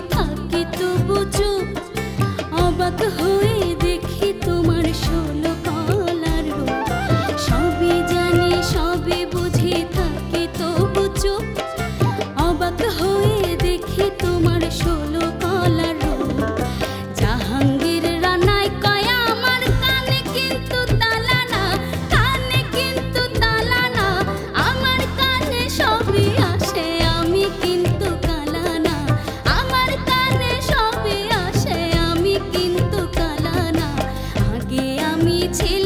Satan. আমি ছিল